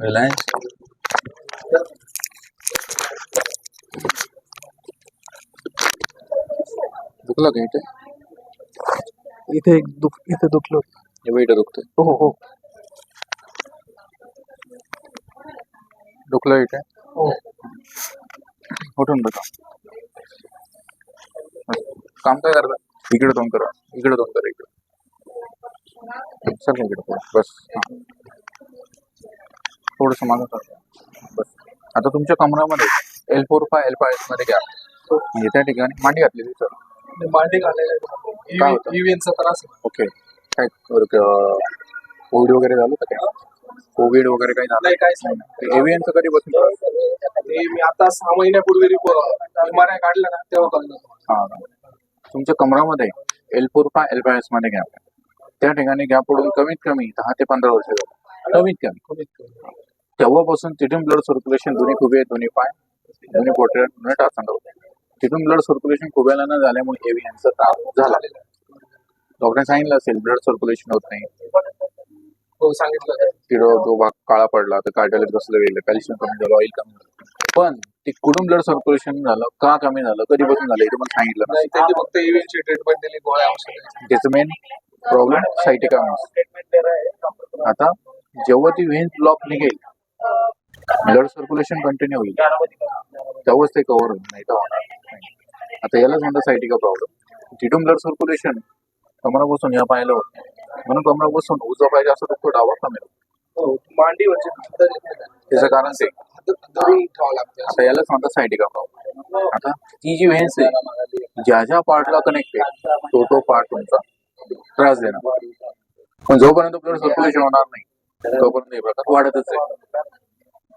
Reliance दुखलं का इथे? इथे एक दुख इथे दुखलं. होतं. हे वेट दुखतंय. हो हो. दुखलं इथे? हो. उठून बघा काम काय करता? इकडे दोन करा. इकडे दोन करा इकडे. सर इकडे. बस. थोडस मागं करा. बस. आता तुमच्या कमरामध्ये एल फोर फाय एल फायमध्ये घ्या म्हणजे त्या ठिकाणी मांडी घातलेली सर मांडी घालायला काय होतं? ईव्हीएनचा त्रास आहे. ओके काय कोविड वगैरे झालं का काय? कोविड वगैरे काही झालं? नाही काहीच नाही. एव्हियनचं कधी बसून मी आता सहा महिन्यापूर्वी एम आर आय काढला ना तेव्हा कळलं हा तुमच्या कमरामध्ये L four five L five एसमध्ये गॅप आहे. त्या ठिकाणी गॅप पडून कमीत कमी दहा ते पंधरा वर्ष झाली. कमीत कमी. कमीत कमी. तेव्हापासून तिथून ब्लड सर्क्युलेशन दोन्ही खुबे दोन्ही पाय दोन्ही पोटे दोन्ही टाचांना होते. तिथून ब्लड सर्क्युलेशन खुब्याला न झाल्यामुळे एव्हियनचा त्रास झाला. डॉक्टरने सांगितलं असेल ब्लड सर्क्युलेशन होत नाही. हो सांगितलं. जो भाग काळा पडला तर कार्डियाला बसलं गेलं कॅल्शियम कमी झालं ऑइल कमी झालं. पण ते कुठून ब्लड सर्क्युलेशन झालं का कमी झालं कधीपासून झालं हे पण सांगितलं त्यांनी फक्त ईव्हीएनची ट्रीटमेंट दिली गोळ्या औषध. त्याचं मेन प्रॉब्लेम सायटिका आता जेव्हा ती व्हेन ब्लॉक निघेल ब्लड सर्क्युलेशन कंटिन्यू होईल. तेव्हाच ते कव्हर होईल नाही तर होणार. नाही. आता यालाच म्हणतात सायटिका प्रॉब्लेम तिथून ब्लड सर्क्युलेशन कमरापासून या पायाला होत. म्हणून कमरापासून उजवा पाहिजे असं दुखतो डावा कमी होतो मांडी म्हणजे. त्याचं कारण ते. आता यालाच म्हणतात सायटिका प्रॉब्लेम आता ती जी व्हेन्स आहे ज्या ज्या पार्टला कनेक्ट आहे तो तो पार्ट तुमचा त्रास देणार. पण जोपर्यंत ब्लड सर्क्युलेशन होणार नाही तोपर्यंत हे प्रकार वाढतच आहे.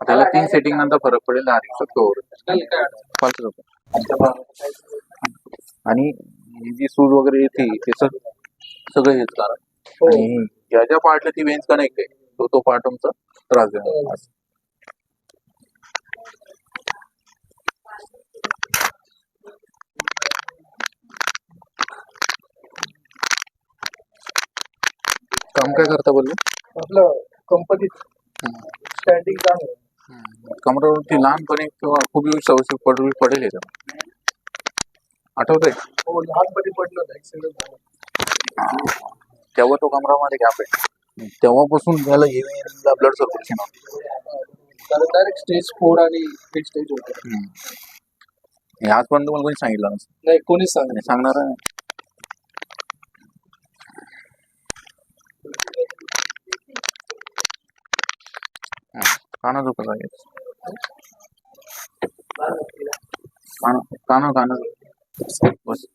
आता याला तीन सेटिंग नंतर फरक पडेल दहा दिवसात नको. आणि ही जी सूज वगैरे येते त्याचं सगळं हेच कारण. हो. आणि ज्या ज्या पार्टला ती वेन्स कनेक्ट आहे तो तो पार्ट तुमचा त्रास देणार. काम काय करता बोललो? आपलं कंपनीत स्टँडिंग काम आहे. कमरावरती लहानपणी किंवा खूप आवश्यक पडवी पडेल याच्यावर आठवतंय? हो लहानपणी पडलं होतं ऍक्सिडेंट झाला. तेव्हा तो कमरामध्ये गॅप आहे. तेव्हापासून त्याला एव्हियनला ब्लड सर्क्युलेशन कारण डायरेक्ट स्टेज फोर आणि थ्री स्टेज होते. हे आजपर्यंत मला कोणी सांगितलं नाही कोणीच सांग सांगणार आहे काना दुखत आहे काना काना कान. बस.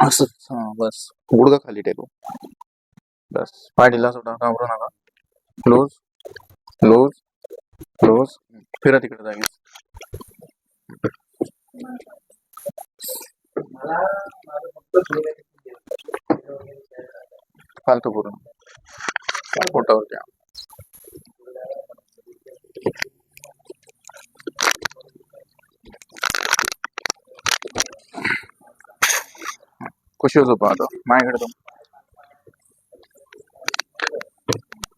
असंच हा बस. गुडगा खाली टेको. बस. पाय ढिला सोडा घाबरू नका. क्लोज क्लोज क्लोज फिरा तिकडे जागेच. फालतू करून पोटावरती द्या. कशी झोपा आता माझ्याकडे तो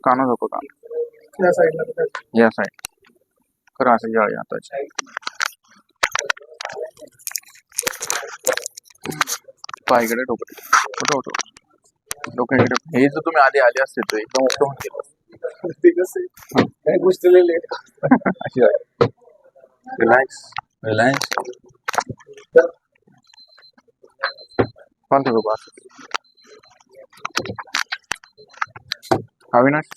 काना झोप का त्या साईडला या साईड खरं असं जाळी आताची पायकडे डोकं उठव उठव डोक्याकडे हे जर तुम्ही आधी आले असते तर एकदम उठं होऊन गेलं ते कसं आहे, काही गोष्टीला लेट अशी आहे रिलॅक्स रिलॅक्स फालतू झोपा अविनाश